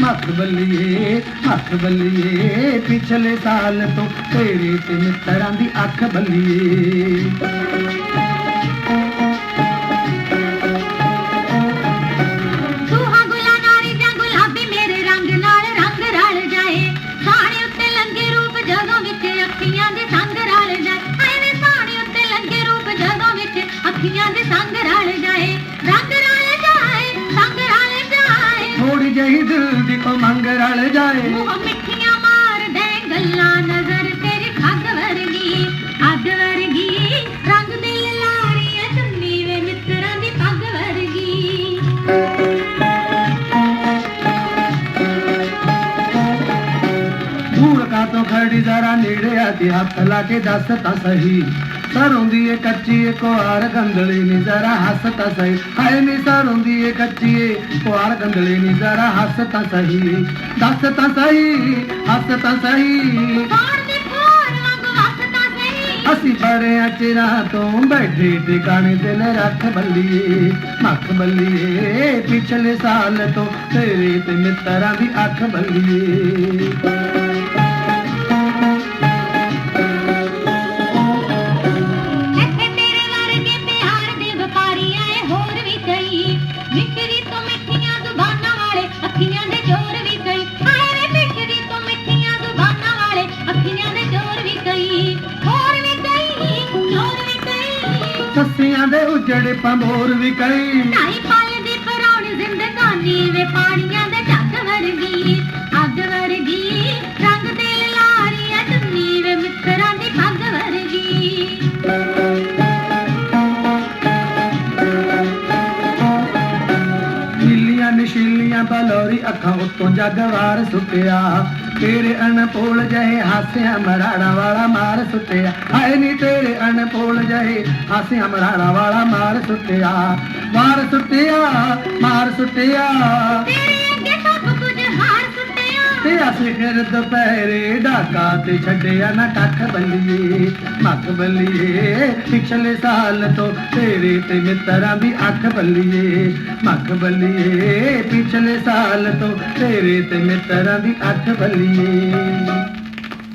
ਮੱਖ ਬੱਲੀਏ ਮੱਖ ਬੱਲੀਏ, ਪਿਛਲੇ ਸਾਲ ਤੋਂ ਤੇਰੇ ਤੇ ਮਿੱਤਰਾਂ ਦੀ ਅੱਖ ਬੱਲੀਏ। ਅੱਖੀਆਂ ਦੇ ਸੰਗ ਦੀ ਉਮੰਗ ਰਲ ਜਾਏ। ਮੂੰਹ ਮਿੱਠੀਆਂ ਮਾਰ ਦੇ ਗੱਲਾਂ ਨਜ਼ਰ ਤੇਰੀ ਖੱਗ ਵਰਗੀ ਅੱਗ ਵਰਗੀ। ਰੰਗ ਦੇ ਲਾਰੀਆਂ ਚੁੰਨੀ ਵੇ ਮਿੱਤਰਾਂ ਦੀ ਪੱਗ ਵਰਗੀ। ਧੂੜ ਕਾ ਤੋਂ ਖੜੀ ਜ਼ਰਾ ਨੇੜੇ ਆ ਤੇ ਹੱਥ ਲਾ ਕੇ ਦੱਸ ਤਾਂ ਸਹੀ। ਸਰੋਂ ਦੀ ਏ ਕੱਚੀ ਏ ਕੁਆਰ ਗੰਦਲੀ ਨੀ ਜ਼ਰਾ ਹੱਸ ਤਾਂ ਸਹੀ। ਹਾਏ ਨੀ ਸਰੋਂ ਦੀ ਏ ਕੱਚੀ ਏ ਕੁਆਰ ਗੰਦਲੀ ਨੀ ਜ਼ਰਾ ਹੱਸ ਤਾਂ ਸਹੀ। ਦੱਸ ਤਾਂ ਸਹੀ ਹੱਸ ਤਾਂ ਸਹੀ। ਅਸੀਂ ਬੜਿਆਂ ਚਿਰਾਂ ਤੋਂ ਬੈਠੇ ਟਿਕਾਣੇ ਦਿਲ ਰੱਖ ਬੱਲੀਏ ਮੱਖ ਬੱਲੀਏ ਪਿਛਲੇ ਸਾਲ ਤੋਂ ਤੇਰੇ ਤੇ ਮਿੱਤਰਾਂ ਦੀ ਅੱਖ ਬੱਲੀਏ ਸੱਸੀਆਂ ਦੇ ਉਜੜੇ ਪੰਬੋਰ ਵੀ ਕਈ ਢਾਈ ਪਲ ਦੀ ਪਰੌਣੀ ਜ਼ਿੰਦਗਾਨੀ ਵੇ ਪਾਣੀਆਂ ਦੇ ਝੱਗ ਵਰਗੀ ਅੱਗ ਵਰਗੀ ਰੰਗ ਦੇ ਲਾਰੀਆਂ ਚੁੰਨੀ ਵੇ ਮਿੱਤਰਾਂ ਦੀ ਪੱਗ ਵਰਗੀ। ਨੀਲੀਆਂ ਨਸ਼ੀਲੀਆਂ ਬਲੌਰੀ ਅੱਖਾਂ ਉੱਤੋਂ ਜਗਵਾਰ ਸੁੱਟਿਆ। ਤੇਰੇ ਅਨਪੋਲ ਜਹੇ ਹਾਸਿਆਂ ਮਰਾੜਾ ਵਾਲਾ ਮਾਰ ਸੁੱਟਿਆ। ਹਾਏ ਨੀ ਤੇਰੇ ਅਨਪੋਲ ਜਹੇ ਹਾਸਿਆਂ ਮਰਾੜਾ ਵਾਲਾ ਮਾਰ ਸੁੱਟਿਆ ਮਾਰ ਸੁੱਟਿਆ ਮਾਰ ਸੁੱਟਿਆ। ਤੇ ਅਸੀਂ ਫਿਰ ਦੁਪਹਿਰੇ ਢਾਕਾ ਤੇ ਛੱਡਿਆ ਨਾ ਕੱਖ ਬੱਲੀਏ ਮੱਖ ਬੱਲੀਏ। ਪਿਛਲੇ ਸਾਲ ਤੋਂ ਤੇਰੇ ਤੇ ਮਿੱਤਰਾਂ ਦੀ ਅੱਖ ਬੱਲੀਏ ਮੱਖ ਬੱਲੀਏ। ਪਿਛਲੇ ਸਾਲ ਤੋਂ ਤੇਰੇ ਤੇ ਮਿੱਤਰਾਂ ਦੀ ਅੱਖ ਬੱਲੀਏ।